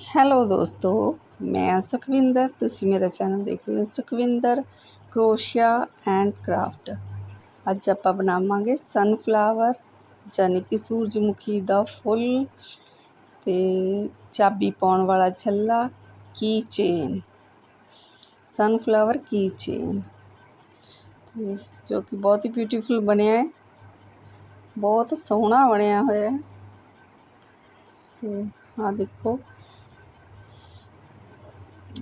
Hello ਦੋਸਤੋ ਮੈਂ ਸੁਖਵਿੰਦਰ ਤੁਸੀਂ ਮੇਰਾ ਚੈਨਲ ਦੇਖ ਰਹੇ ਹੋ ਸੁਖਵਿੰਦਰ ਕਰੋਸ਼ੀਆ ਐਂਡ ਕਰਾਫਟ ਅੱਜ ਆਪਾਂ ਬਣਾਵਾਂਗੇ ਸਨਫਲਾਵਰ ਯਾਨੀ ਕਿ ਸੂਰਜਮੁਖੀ ਦਾ ਫੁੱਲ ਤੇ ਚਾਬੀ ਪਾਉਣ ਵਾਲਾ ਛੱਲਾ key chain sunflower key chain ਤੇ ਜੋ ਕਿ ਬਹੁਤ ਹੀ ਬਿਊਟੀਫੁਲ ਬਣਿਆ ਹੈ ਬਹੁਤ ਸੋਹਣਾ ਬਣਿਆ ਹੋਇਆ ਹੈ ਤੇ ਆ ਦੇਖੋ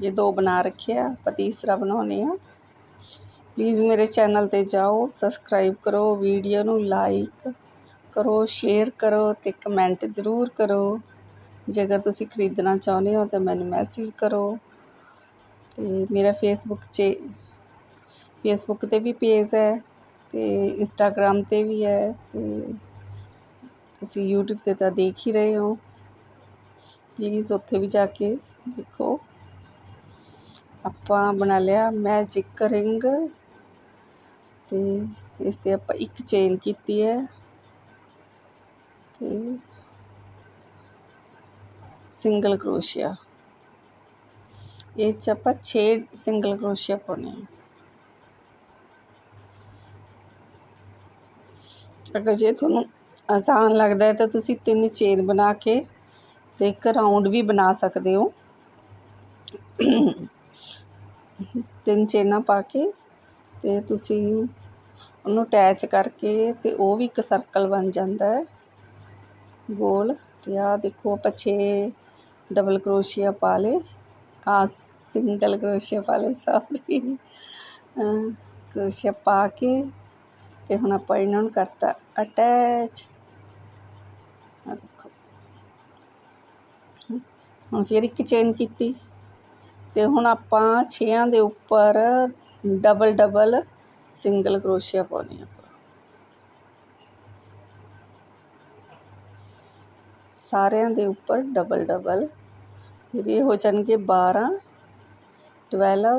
ਇਹ ਦੋ ਬਣਾ ਰੱਖੇ ਆ ਆਪਾਂ ਤੀਸਰਾ ਬਣਾਉਣੇ ਆ ਪਲੀਜ਼ ਮੇਰੇ ਚੈਨਲ ਤੇ ਜਾਓ ਸਬਸਕ੍ਰਾਈਬ ਕਰੋ ਵੀਡੀਓ ਨੂੰ ਲਾਈਕ ਕਰੋ ਸ਼ੇਅਰ ਕਰੋ ਤੇ ਕਮੈਂਟ ਜ਼ਰੂਰ ਕਰੋ ਜੇਕਰ ਤੁਸੀਂ ਖਰੀਦਣਾ ਚਾਹੁੰਦੇ ਹੋ ਤਾਂ ਮੈਨੂੰ ਮੈਸੇਜ ਕਰੋ ਤੇ ਮੇਰਾ ਫੇਸਬੁੱਕ 'ਚ ਫੇਸਬੁੱਕ ਤੇ ਵੀ ਪੇਜ ਹੈ ਤੇ ਇੰਸਟਾਗ੍ਰam ਤੇ ਵੀ ਹੈ ਤੇ ਤੁਸੀਂ YouTube ਤੇ ਤਾਂ ਦੇਖ ਹੀ ਰਹੇ ਹੋ ਪਲੀਜ਼ ਉੱਥੇ ਵੀ ਜਾ ਕੇ ਦੇਖੋ ਆਪਾਂ ਬਣਾ ਲਿਆ ਮੈਜਿਕ ਰਿੰਗ ਤੇ ਇਸ ਤੇ ਆਪਾਂ ਇੱਕ ਚੇਨ ਕੀਤੀ ਹੈ ਤੇ ਸਿੰਗਲ ਕਰੋਸ਼ੀਆ ਇਹ ਚ ਆਪਾਂ 6 ਸਿੰਗਲ ਕਰੋਸ਼ੀਆ ਪਾਉਣੇ ਅਗਰ ਜੇ ਤੁਹਾਨੂੰ ਆਸਾਨ ਲੱਗਦਾ ਹੈ ਤਾਂ ਤੁਸੀਂ ਤਿੰਨ ਚੇਨ ਬਣਾ ਕੇ ਤੇ ਇੱਕ ਰਾਉਂਡ ਵੀ ਬਣਾ ਸਕਦੇ ਹੋ। ਤਿੰਨ ਚੇਨਾਂ ਪਾ ਕੇ ਅਤੇ ਤੁਸੀਂ ਉਹਨੂੰ ਅਟੈਚ ਕਰਕੇ ਅਤੇ ਉਹ ਵੀ ਇੱਕ ਸਰਕਲ ਬਣ ਜਾਂਦਾ ਹੈ। ਗੋਲ ਅਤੇ ਆਹ ਦੇਖੋ ਆਪਾਂ ਛੇ ਡਬਲ ਕਰੋਸ਼ੀਆ ਪਾ ਲਏ। ਆ ਸਿੰਗਲ ਕਰੋਸ਼ੀਆ ਪਾ ਲਏ ਸੌਰੀ। ਕਰੋਸ਼ੀਆ ਪਾ ਕੇ ਅਤੇ ਹੁਣ ਆਪਾਂ ਇਹਨਾਂ ਨੂੰ ਕਰਤਾ ਅਟੈਚ ਆ ਦੇਖੋ। ਹੁਣ ਫਿਰ ਇੱਕ ਚੇਨ ਕੀਤੀ। ਅਤੇ ਹੁਣ ਆਪਾਂ ਛੇਆਂ ਦੇ ਉੱਪਰ ਡਬਲ ਡਬਲ ਸਿੰਗਲ ਕਰੋਸ਼ੀਆ ਪਾਉਣੀ ਆਪਾਂ। ਸਾਰਿਆਂ ਦੇ ਉੱਪਰ ਡਬਲ ਡਬਲ ਫਿਰ ਇਹ ਹੋ ਜਾਣਗੇ 12 12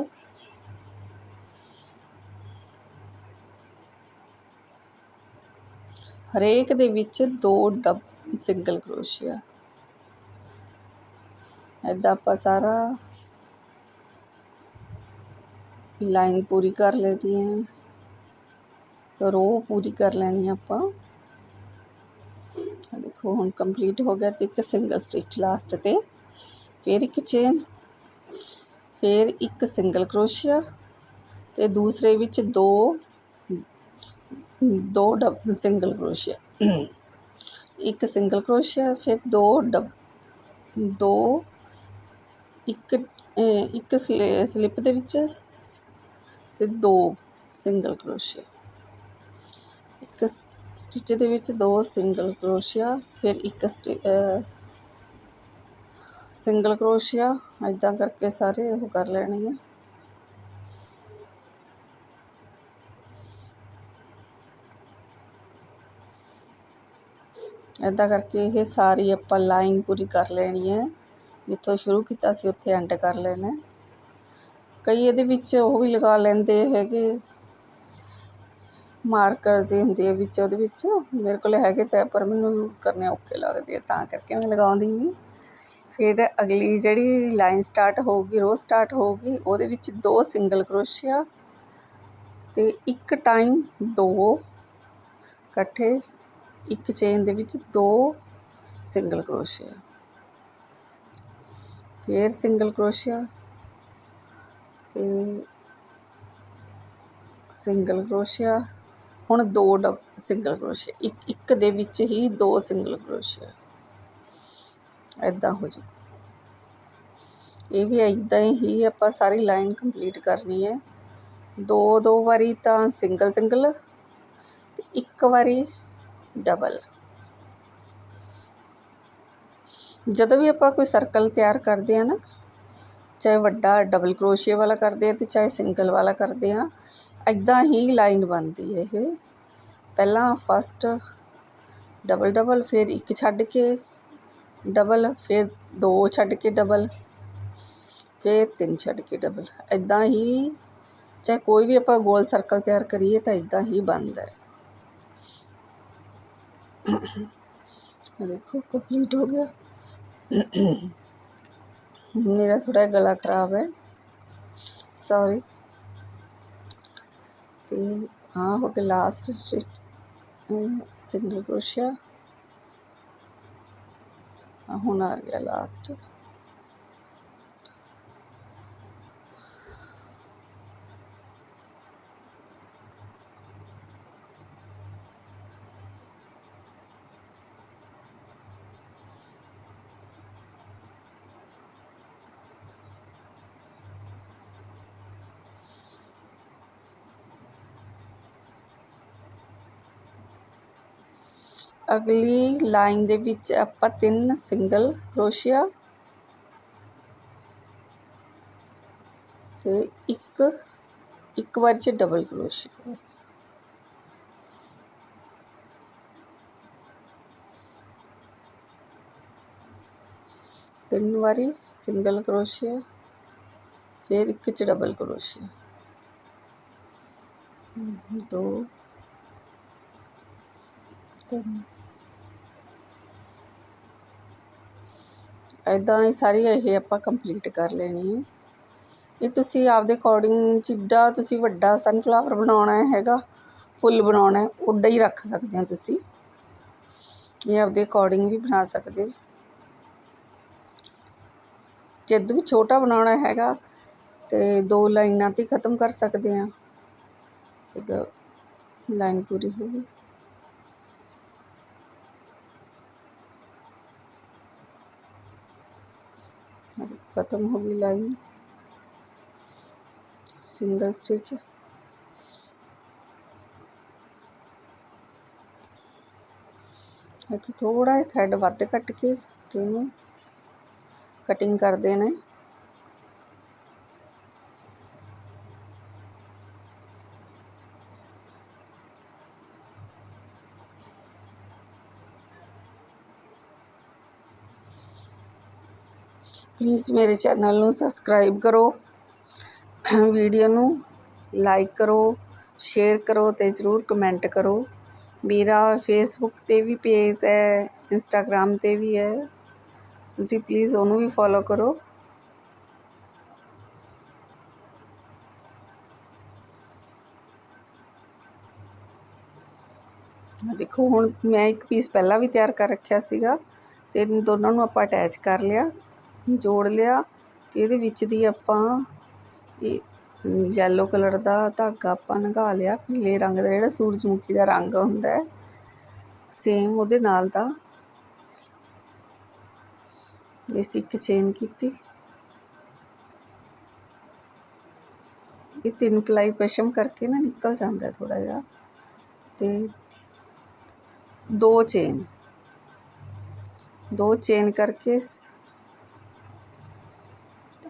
ਹਰੇਕ ਦੇ ਵਿੱਚ ਦੋ ਡਬ ਸਿੰਗਲ ਕਰੋਸ਼ੀਆ ਐਦਾਂ ਆਪਾਂ ਸਾਰਾ ਲਾਈਨ ਪੂਰੀ ਕਰ ਲੈਣੀ ਹੈ ਰੋ ਪੂਰੀ ਕਰ ਲੈਣੀ ਆਪਾਂ। ਦੇਖੋ, ਹੁਣ ਕੰਪਲੀਟ ਹੋ ਗਿਆ ਤੇ ਇੱਕ ਸਿੰਗਲ ਸਟਿਚ ਲਾਸਟ ਤੇ। ਫਿਰ ਇੱਕ ਚੇਨ ਫਿਰ ਇੱਕ ਸਿੰਗਲ ਕਰੋਸ਼ੀਆ ਤੇ ਦੂਸਰੇ ਵਿੱਚ ਦੋ ਦੋ ਡਬ ਸਿੰਗਲ ਕਰੋਸ਼ੀਆ ਇੱਕ ਸਿੰਗਲ ਕਰੋਸ਼ੀਆ ਫਿਰ ਦੋ ਡਬ, ਦੋ, ਇੱਕ ਇੱਕ ਸਲਿੱਪ ਦੇ ਵਿੱਚ ਤੇ ਦੋ ਸਿੰਗਲ ਕਰੋਸ਼ੀਆ ਇੱਕ ਸਟਿਚ ਦੇ ਵਿੱਚ ਦੋ ਸਿੰਗਲ ਕਰੋਸ਼ੀਆ ਫਿਰ ਇੱਕ ਸਿੰਗਲ ਕਰੋਸ਼ੀਆ ਇਦਾਂ ਕਰਕੇ ਸਾਰੇ ਉਹ ਕਰ ਲੈਣੇ ਆ। ਇਦਾਂ ਕਰਕੇ ਇਹ ਸਾਰੀ ਆਪਾਂ ਲਾਈਨ ਪੂਰੀ ਕਰ ਲੈਣੀ ਹੈ। ਜਿੱਥੋਂ ਸ਼ੁਰੂ ਕੀਤਾ ਸੀ, ਉੱਥੇ ਐਂਡ ਕਰ ਲੈਣਾ ਕਈ ਇਹਦੇ ਵਿੱਚ ਉਹ ਵੀ ਲਗਾ ਲੈਂਦੇ ਹੈਗੇ। ਮਾਰਕਰ ਜਿਹੇ ਹੁੰਦੇ ਆ ਵਿੱਚ, ਉਹਦੇ ਵਿੱਚ। ਮੇਰੇ ਕੋਲ ਹੈਗੇ ਤਾਂ, ਪਰ ਮੈਨੂੰ ਯੂਜ਼ ਕਰਨੇ ਔਖੇ ਲੱਗਦੇ ਆ, ਤਾਂ ਕਰਕੇ ਮੈਂ ਲਗਾਉਂਦੀ ਨਹੀਂ ਫਿਰ ਅਗਲੀ ਜਿਹੜੀ ਲਾਈਨ ਸਟਾਰਟ ਹੋਊਗੀ, ਰੋ ਸਟਾਰਟ ਹੋਊਗੀ, ਉਹਦੇ ਵਿੱਚ ਦੋ ਸਿੰਗਲ ਕਰੋਸ਼ੀਆ ਤੇ ਇੱਕ ਟਾਈਮ ਦੋ ਇਕੱਠੇ, ਇੱਕ ਚੇਨ ਦੇ ਵਿੱਚ ਦੋ ਸਿੰਗਲ ਕਰੋਸ਼ੀਆ। ਫਿਰ ਸਿੰਗਲ ਕਰੋਸ਼ੀਆ ਤੇ ਸਿੰਗਲ ਕਰੋਸ਼ੀਆ ਹੁਣ ਦੋ ਡਬ ਸਿੰਗਲ ਕਰੋਸ਼ੀਆ ਇੱਕ ਇੱਕ ਦੇ ਵਿੱਚ ਹੀ ਦੋ ਸਿੰਗਲ ਕਰੋਸ਼ੀਆ ਐਦਾਂ ਹੋ ਜਾ ਇਹ ਵੀ ਐਦਾਂ ਹੀ ਆਪਾਂ ਸਾਰੀ ਲਾਈਨ ਕੰਪਲੀਟ ਕਰਨੀ ਹੈ। ਦੋ ਦੋ ਵਾਰੀ ਤਾਂ ਸਿੰਗਲ ਸਿੰਗਲ ਤੇ ਇੱਕ ਵਾਰੀ ਡਬਲ ਜਦੋਂ ਵੀ ਆਪਾਂ ਕੋਈ ਸਰਕਲ ਤਿਆਰ ਕਰਦੇ ਆ ਨਾ ਚਾਹੇ ਵੱਡਾ ਡਬਲ ਕਰੋਸ਼ੀਆ ਵਾਲਾ ਕਰਦੇ ਆ ਤੇ ਚਾਹੇ ਸਿੰਗਲ ਵਾਲਾ ਕਰਦੇ ਆ ਐਦਾਂ ਹੀ ਲਾਈਨ ਬਣਦੀ ਹੈ ਇਹ ਪਹਿਲਾਂ ਫਸਟ ਡਬਲ ਡਬਲ ਫਿਰ ਇੱਕ ਛੱਡ ਕੇ ਡਬਲ ਫਿਰ ਦੋ ਛੱਡ ਕੇ ਡਬਲ ਫਿਰ ਤਿੰਨ ਛੱਡ ਕੇ ਡਬਲ ਐਦਾਂ ਹੀ ਚਾਹੇ ਕੋਈ ਵੀ ਆਪਾਂ ਗੋਲ ਸਰਕਲ ਤਿਆਰ ਕਰੀਏ ਤਾਂ ਇਦਾਂ ਹੀ ਬਣਦਾ ਹੈ ਦੇਖੋ ਕੰਪਲੀਟ ਹੋ ਗਿਆ ਮੇਰਾ ਥੋੜਾ ਗਲਾ ਖਰਾਬ ਹੈ। ਸੌਰੀ ਤੇ ਹਾਂ, ਹੋ ਗਿਆ ਲਾਸਟ ਸਟਿਚ ਸਿੰਗਲ ਕਰੋਸ਼ੀਆ ਆਹ, ਹੁਣ ਆ ਗਿਆ ਲਾਸਟ ਅਗਲੀ ਲਾਈਨ ਦੇ ਵਿੱਚ ਆਪਾਂ ਤਿੰਨ ਸਿੰਗਲ ਕਰੋਸ਼ੀਆ ਤੇ ਇੱਕ ਇੱਕ ਵਾਰ ਚ ਡਬਲ ਕਰੋਸ਼ੀਆ, ਬਸ। ਤਿੰਨ ਵਾਰੀ ਸਿੰਗਲ ਕਰੋਸ਼ੀਆ, ਫਿਰ ਇੱਕ ਚ ਡਬਲ ਕਰੋਸ਼ੀਆ। ਦੋ, ਤਿੰਨ। ਇੱਦਾਂ ਹੀ ਸਾਰੀ ਇਹ ਆਪਾਂ ਕੰਪਲੀਟ ਕਰ ਲੈਣੀ ਹੈ। ਇਹ ਤੁਸੀਂ ਆਪਦੇ ਅਕੋਰਡਿੰਗ ਜਿੱਡਾ ਤੁਸੀਂ ਵੱਡਾ ਸਨਫਲਾਵਰ ਬਣਾਉਣਾ ਹੈਗਾ, ਫੁੱਲ ਬਣਾਉਣਾ, ਉੱਡਾ ਹੀ ਰੱਖ ਸਕਦੇ ਹੋ ਤੁਸੀਂ। ਇਹ ਆਪਦੇ ਅਕੋਰਡਿੰਗ ਵੀ ਬਣਾ ਸਕਦੇ ਜੀ ਜਦ ਵੀ ਛੋਟਾ ਬਣਾਉਣਾ ਹੈਗਾ ਤੇ ਦੋ ਲਾਈਨਾਂ ਤੇ ਖਤਮ ਕਰ ਸਕਦੇ ਆ ਇੱਕ ਲਾਈਨ ਪੂਰੀ ਹੋ ਗਈ। ਖਤਮ ਹੋ ਗਈ ਲਾਈਨ। Single stitch. ਇੱਥੇ ਥੋੜਾ ਜਿਹਾ ਥਰੈਡ ਵੱਧ ਕੱਟ ਕੇ ਤੇ ਇਹਨੂੰ ਕਟਿੰਗ ਕਰ ਦੇਣਾ ਹੈ ਪਲੀਜ਼ ਮੇਰੇ ਚੈਨਲ ਨੂੰ ਸਬਸਕ੍ਰਾਈਬ ਕਰੋ, ਵੀਡੀਓ ਨੂੰ ਲਾਈਕ ਕਰੋ, ਸ਼ੇਅਰ ਕਰੋ ਤੇ ਜ਼ਰੂਰ ਕਮੈਂਟ ਕਰੋ। ਮੇਰਾ ਫੇਸਬੁੱਕ ਤੇ ਵੀ ਪੇਜ ਹੈ ਇੰਸਟਾਗ੍ਰam ਤੇ ਵੀ ਹੈ। ਤੁਸੀਂ ਪਲੀਜ਼ ਉਹਨੂੰ ਵੀ ਫੋਲੋ ਕਰੋ। ਦੇਖੋ, ਹੁਣ ਮੈਂ ਇੱਕ ਪੀਸ ਪਹਿਲਾਂ ਵੀ ਤਿਆਰ ਕਰ ਰੱਖਿਆ ਸੀਗਾ ਤੇ ਦੋਨਾਂ ਨੂੰ ਆਪਾਂ ਅਟੈਚ ਕਰ ਲਿਆ। ਜੋੜ ਲਿਆ ਅਤੇ ਇਹਦੇ ਵਿੱਚ ਦੀ ਆਪਾਂ ਇਹ ਯੈਲੋ ਕਲਰ ਦਾ ਧਾਗਾ ਆਪਾਂ ਨਗਾ ਲਿਆ, ਪੀਲੇ ਰੰਗ ਦਾ ਜਿਹੜਾ ਸੂਰਜਮੁਖੀ ਦਾ ਰੰਗ ਹੁੰਦਾ ਹੈ ਸੇਮ ਉਹਦੇ ਨਾਲ ਦਾ। ਇਸ ਇੱਕ ਚੇਨ ਕੀਤੀ। ਇਹ ਤਿੰਨ ਪਲਾਈ ਪਸ਼ਮ ਕਰਕੇ ਨਾ ਨਿਕਲ ਜਾਂਦਾ ਥੋੜਾ ਜਿਹਾ ਤੇ ਦੋ ਚੇਨ ਦੋ ਚੇਨ ਕਰਕੇ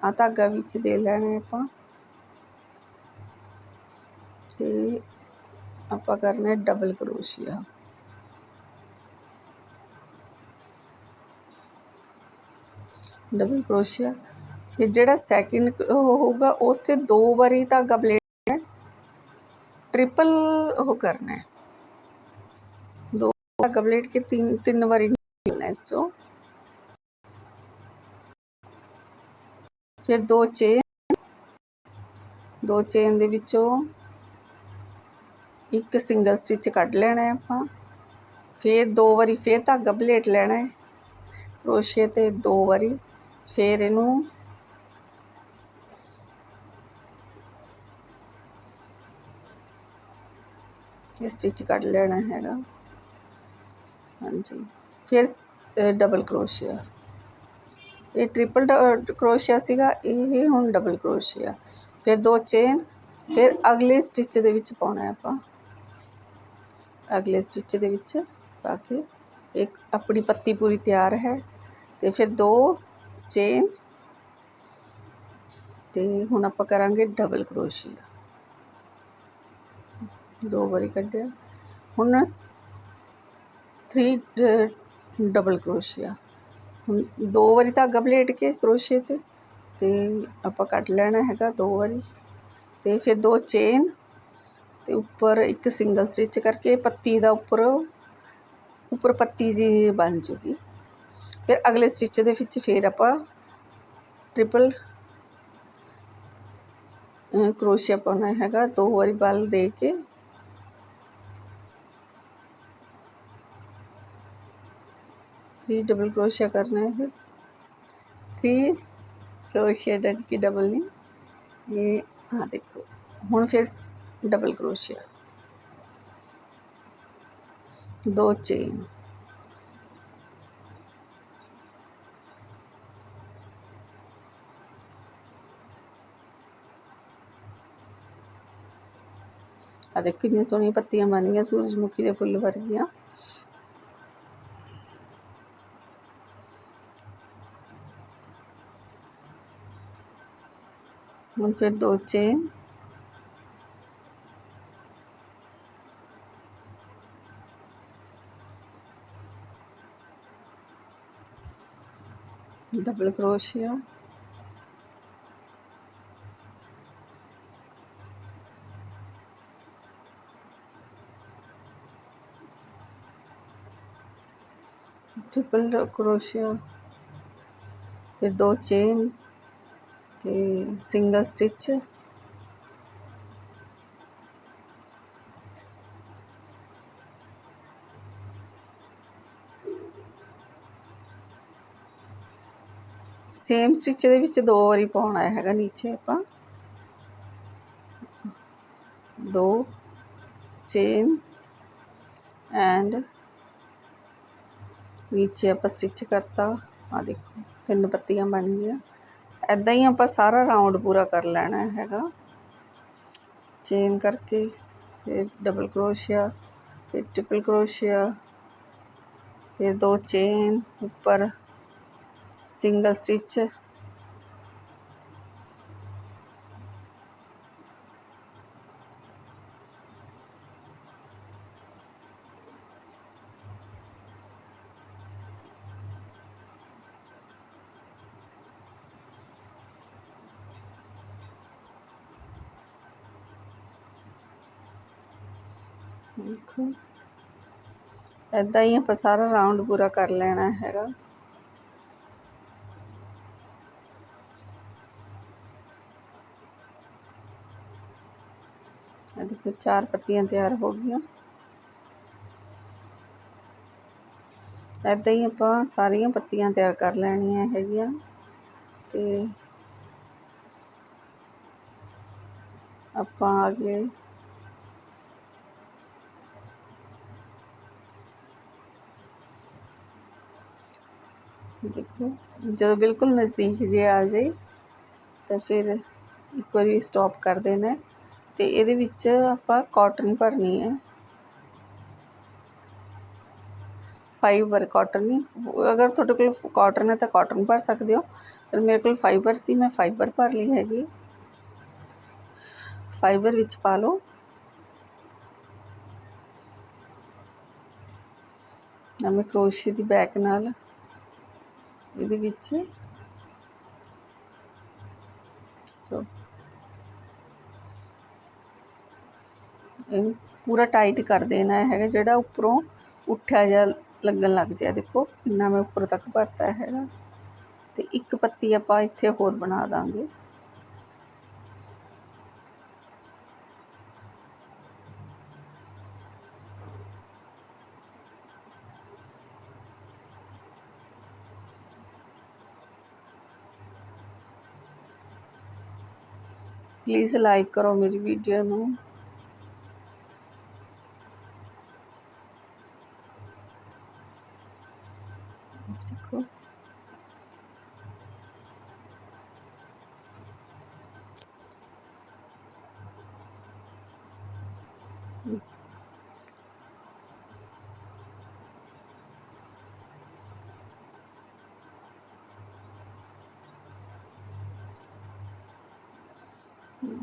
ਆ ਧਾਗਾ ਵਿੱਚ ਦੇ ਲੈਣਾ ਆਪਾਂ। ਤੇ ਆਪਾਂ ਕਰਨਾ ਡਬਲ ਕਰੋਸ਼ੀਆ। ਡਬਲ ਕਰੋਸ਼ੀਆ। ਫਿਰ ਜਿਹੜਾ ਸੈਕਿੰਡ ਹੋਊਗਾ, ਉਸ ਤੇ ਦੋ ਵਾਰੀ ਧਾਗਾ ਬਲੇਡ ਟ੍ਰਿਪਲ ਉਹ ਕਰਨਾ ਹੈ। ਦੋ ਧਾਗਾ ਬਲੇਡ ਕੇ ਤਿੰਨ ਤਿੰਨ ਵਾਰੀ ਨਿਕਲਣਾ ਇਸ ਚੋਂ। ਫਿਰ ਦੋ ਚੇਨ ਦੋ ਚੇਨ ਦੇ ਵਿੱਚੋਂ ਇੱਕ ਸਿੰਗਲ ਸਟਿਚ ਕੱਢ ਲੈਣਾ ਹੈ ਆਪਾਂ। ਫਿਰ ਦੋ ਵਾਰੀ ਫਿਰ ਧਾਗਾ ਬਲੇਟ ਲੈਣਾ ਹੈ ਕਰੋਸ਼ੇ ਤੇ ਦੋ ਵਾਰੀ। ਫਿਰ ਇਹਨੂੰ ਇਹ ਸਟਿਚ ਕੱਢ ਲੈਣਾ ਹੈਗਾ। ਹਾਂਜੀ, ਫਿਰ ਡਬਲ ਕਰੋਸ਼ੀਆ। ਇਹ ਟ੍ਰਿਪਲ ਕਰੋਸ਼ੀਆ ਸੀਗਾ, ਇਹ ਹੁਣ ਡਬਲ ਕਰੋਸ਼ੀਆ ਫਿਰ ਦੋ ਚੇਨ ਫਿਰ ਅਗਲੇ ਸਟਿਚ ਦੇ ਵਿੱਚ ਪਾਉਣਾ ਆਪਾਂ। ਅਗਲੇ ਸਟਿਚ ਦੇ ਵਿੱਚ ਪਾ ਕੇ ਇੱਕ ਆਪਣੀ ਪੱਤੀ ਪੂਰੀ ਤਿਆਰ ਹੈ ਤੇ ਫਿਰ ਦੋ ਚੇਨ ਤੇ ਹੁਣ ਆਪਾਂ ਕਰਾਂਗੇ ਡਬਲ ਕਰੋਸ਼ੀਆ ਦੋ ਵਾਰੀ ਕੱਢਿਆ। ਹੁਣ 3 ਡਬਲ ਕਰੋਸ਼ੀਆ ਹੁਣ ਦੋ ਵਾਰੀ ਧਾਗਾ ਪਲੇਟ ਕੇ ਕਰੋਸ਼ੀਏ ਤੇ ਅਤੇ ਆਪਾਂ ਕੱਟ ਲੈਣਾ ਹੈਗਾ ਦੋ ਵਾਰੀ। ਅਤੇ ਫਿਰ ਦੋ ਚੇਨ ਅਤੇ ਉੱਪਰ ਇੱਕ ਸਿੰਗਲ ਸਟਿਚ ਕਰਕੇ ਪੱਤੀ ਦਾ ਉੱਪਰ ਉੱਪਰ ਪੱਤੀ ਜੀ ਬਣ ਜੂਗੀ। ਫਿਰ ਅਗਲੇ ਸਟਿਚ ਦੇ ਵਿੱਚ ਫਿਰ ਆਪਾਂ ਟ੍ਰਿਪਲ ਕਰੋਸ਼ੀਆ ਪਾਉਣਾ ਹੈਗਾ, ਦੋ ਵਾਰੀ ਬਲ ਦੇ ਕੇ थ्री डबल क्रोशिया करना है थ्री क्रोशिया डट की डबल नहीं ये हाँ देखो हूँ फिर डबल क्रोशिया दो चेन ਆ ਦੇਖੋ ਕਿੰਨੀਆਂ ਸੋਹਣੀਆਂ ਪੱਤੀਆਂ ਬਣ ਗਈਆਂ ਸੂਰਜਮੁਖੀ ਦੇ ਫੁੱਲ ਵਰਗੀਆਂ ਹੁਣ ਫਿਰ ਦੋ chain double crochet triple crochet फिर दो चेन ਤੇ ਸਿੰਗਲ ਸਟਿਚ। ਸੇਮ ਸਟਿਚ ਦੇ ਵਿੱਚ ਦੋ ਵਾਰੀ ਪਾਉਣਾ ਹੈਗਾ ਨੀਚੇ ਆਪਾਂ। ਦੋ, ਚੇਨ ਐਂਡ ਨੀਚੇ ਆਪਾਂ ਸਟਿਚ ਕਰਤਾ। ਆ ਦੇਖੋ, ਤਿੰਨ ਪੱਤੀਆਂ ਬਣ ਗਈਆਂ। ਐਦਾਂ ਹੀ ਆਪਾਂ ਸਾਰਾ ਰਾਉਂਡ ਪੂਰਾ ਕਰ ਲੈਣਾ ਹੈਗਾ। ਚੇਨ ਕਰਕੇ, ਫਿਰ ਡਬਲ ਕਰੋਸ਼ੀਆ ਫਿਰ ਟ੍ਰਿਪਲ ਕਰੋਸ਼ੀਆ ਫਿਰ ਦੋ ਚੇਨ ਉੱਪਰ ਸਿੰਗਲ ਸਟਿਚ ਦੇਖੋ। ਐਦਾਂ ਹੀ ਆਪਾਂ ਸਾਰਾ ਰਾਉਂਡ ਪੂਰਾ ਕਰ ਲੈਣਾ ਹੈਗਾ। ਇਹ ਦੇਖੋ, ਚਾਰ ਪੱਤੀਆਂ ਤਿਆਰ ਹੋ ਗਈਆਂ। ਐਦਾਂ ਹੀ ਆਪਾਂ ਸਾਰੀਆਂ ਪੱਤੀਆਂ ਤਿਆਰ ਕਰ ਲੈਣੀਆਂ ਹੈਗੀਆਂ ਤੇ ਆਪਾਂ ਅੱਗੇ ਦੇਖੋ, ਜਦੋਂ ਬਿਲਕੁਲ ਨਜ਼ਦੀਕ ਜੇ ਆ ਜਾਏ, ਤਾਂ ਫਿਰ ਇੱਕ ਵਾਰੀ ਸਟਾਪ ਕਰ ਦੇਣਾ ਤੇ ਇਹਦੇ ਵਿੱਚ ਆਪਾਂ ਕਾਟਨ ਭਰਨੀ ਹੈ। ਫਾਈਬਰ ਕਾਟਨ ਨਹੀਂ, ਅਗਰ ਤੁਹਾਡੇ ਕੋਲ ਕਾਟਨ ਹੈ ਤਾਂ ਕਾਟਨ ਭਰ ਸਕਦੇ ਹੋ, ਪਰ ਮੇਰੇ ਕੋਲ ਫਾਈਬਰ ਸੀ, ਮੈਂ ਫਾਈਬਰ ਭਰ ਲਈ ਹੈਗੀ ਫਾਈਬਰ ਵਿੱਚ ਪਾ ਲਓ। ਮੈਂ ਕਰੋਸ਼ੀਏ ਦੀ ਬੈਕ ਨਾਲ। ਇਹਦੇ ਵਿੱਚ। ਸੋ। ਇਹਨੂੰ ਪੂਰਾ ਟਾਈਟ ਕਰ ਦੇਣਾ ਹੈਗਾ, ਜਿਹੜਾ ਉੱਪਰੋਂ ਉੱਠਿਆ ਜਾ ਲੱਗਣ ਲੱਗ ਜਾਏ। ਦੇਖੋ ਕਿੰਨਾ ਮੈਂ ਉੱਪਰ ਤੱਕ ਭਰਤਾ ਹੈਗਾ। ਤੇ ਇੱਕ ਪੱਤੀ ਆਪਾਂ ਇੱਥੇ ਹੋਰ ਬਣਾ ਦਾਂਗੇ। ਪਲੀਜ਼ ਲਾਈਕ ਕਰੋ ਮੇਰੀ ਵੀਡੀਓ ਨੂੰ। ਦੇਖੋ।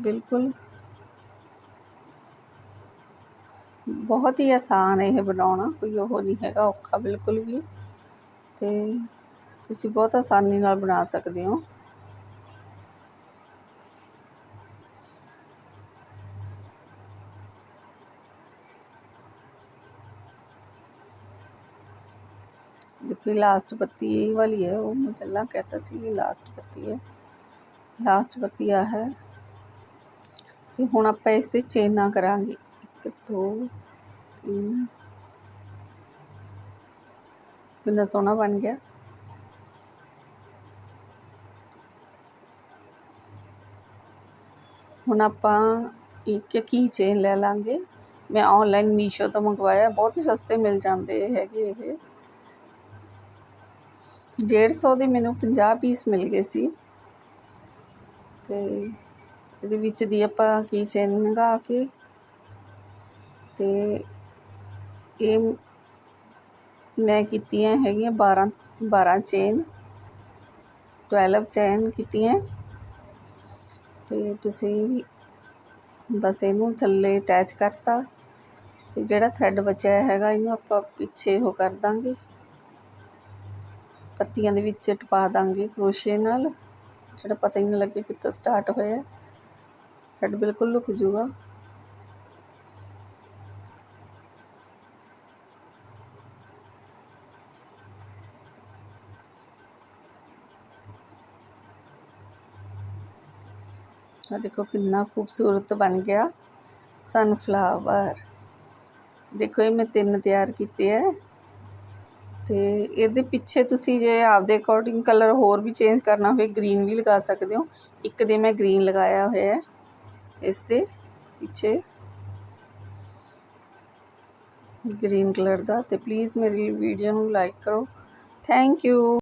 ਬਿਲਕੁਲ ਬਹੁਤ ਹੀ ਆਸਾਨ ਇਹ ਬਣਾਉਣਾ ਕੋਈ ਉਹ ਨਹੀਂ ਹੈਗਾ ਔਖਾ ਬਿਲਕੁਲ ਵੀ ਤੇ ਤੁਸੀਂ ਬਹੁਤ ਆਸਾਨੀ ਨਾਲ ਬਣਾ ਸਕਦੇ ਹੋ देखिए लास्ट पत्ती यही वाली है वो मैं पहला कहता सी कि लास्ट पत्ती है ਲਾਸਟ ਪੱਤੀ ਆ ਹੈ ਅਤੇ ਹੁਣ ਆਪਾਂ ਇਸ ਤੇ ਚੇਨਾਂ ਕਰਾਂਗੇ। 1 2 3 ਕਿੰਨਾ ਸੋਹਣਾ ਬਣ ਗਿਆ। ਹੁਣ ਆਪਾਂ ਇੱਕ ਕੀ ਚੇਨ ਲੈ ਲਾਂਗੇ। ਮੈਂ ਆਨਲਾਈਨ ਮੀਸ਼ੋ ਤੋਂ ਮੰਗਵਾਇਆ। ਬਹੁਤ ਹੀ ਸਸਤੇ ਮਿਲ ਜਾਂਦੇ ਹੈਗੇ ਇਹ। 150 ਦੇ ਮੈਨੂੰ 50 ਪੀਸ ਮਿਲ ਗਏ ਸੀ। ਤੇ ਇਹਦੇ ਵਿੱਚ ਦੀ ਆਪਾਂ ਕੀ ਚੇਨ ਲੰਘਾ ਕੇ ਤੇ ਇਹ ਮੈਂ ਕੀਤੀਆਂ ਹੈਗੀਆਂ 12 12 ਚੇਨ 12 ਚੇਨ ਕੀਤੀਆਂ। ਤੇ ਤੁਸੀਂ ਵੀ ਬਸ ਇਹਨੂੰ ਥੱਲੇ ਅਟੈਚ ਕਰਤਾ ਤੇ ਜਿਹੜਾ ਥਰੈਡ ਬਚਿਆ ਹੈਗਾ ਇਹਨੂੰ ਆਪਾਂ ਪਿੱਛੇ ਉਹ ਕਰ ਦਾਂਗੇ। ਪੱਤੀਆਂ ਦੇ ਵਿੱਚ ਟਪਾ ਦਾਂਗੇ ਕਰੋਸ਼ੇ ਨਾਲ। ਜਿਹੜਾ ਪਤਾ ਹੀ ਨਹੀਂ ਲੱਗੇ ਕਿੱਥੋਂ ਸਟਾਰਟ ਹੋਇਆ। ਥਰੈਡ ਬਿਲਕੁਲ ਲੁਕ ਜੂਗਾ ਆ ਦੇਖੋ ਕਿੰਨਾ ਖੂਬਸੂਰਤ ਬਣ ਗਿਆ ਸਨਫਲਾਵਰ ਦੇਖੋ ਇਹ ਮੈਂ ਤਿੰਨ ਤਿਆਰ ਕੀਤੇ ਐ ਤੇ ਇਹਦੇ ਪਿੱਛੇ ਤੁਸੀਂ ਜੇ ਆਪਦੇ ਅਕੋਰਡਿੰਗ ਕਲਰ ਹੋਰ ਵੀ ਚੇਂਜ ਕਰਨਾ ਹੋਵੇ ਗ੍ਰੀਨ ਵੀ ਲਗਾ ਸਕਦੇ ਹੋ ਇੱਕ ਦੇ ਮੈਂ ਗ੍ਰੀਨ ਲਗਾਇਆ ਹੋਇਆ ਹੈ ਇਸ ਦੇ ਪਿੱਛੇ ਗ੍ਰੀਨ ਕਲਰ ਦਾ ਤੇ ਪਲੀਜ਼ ਮੇਰੀ ਵੀਡੀਓ ਨੂੰ ਲਾਈਕ ਕਰੋ। Thank you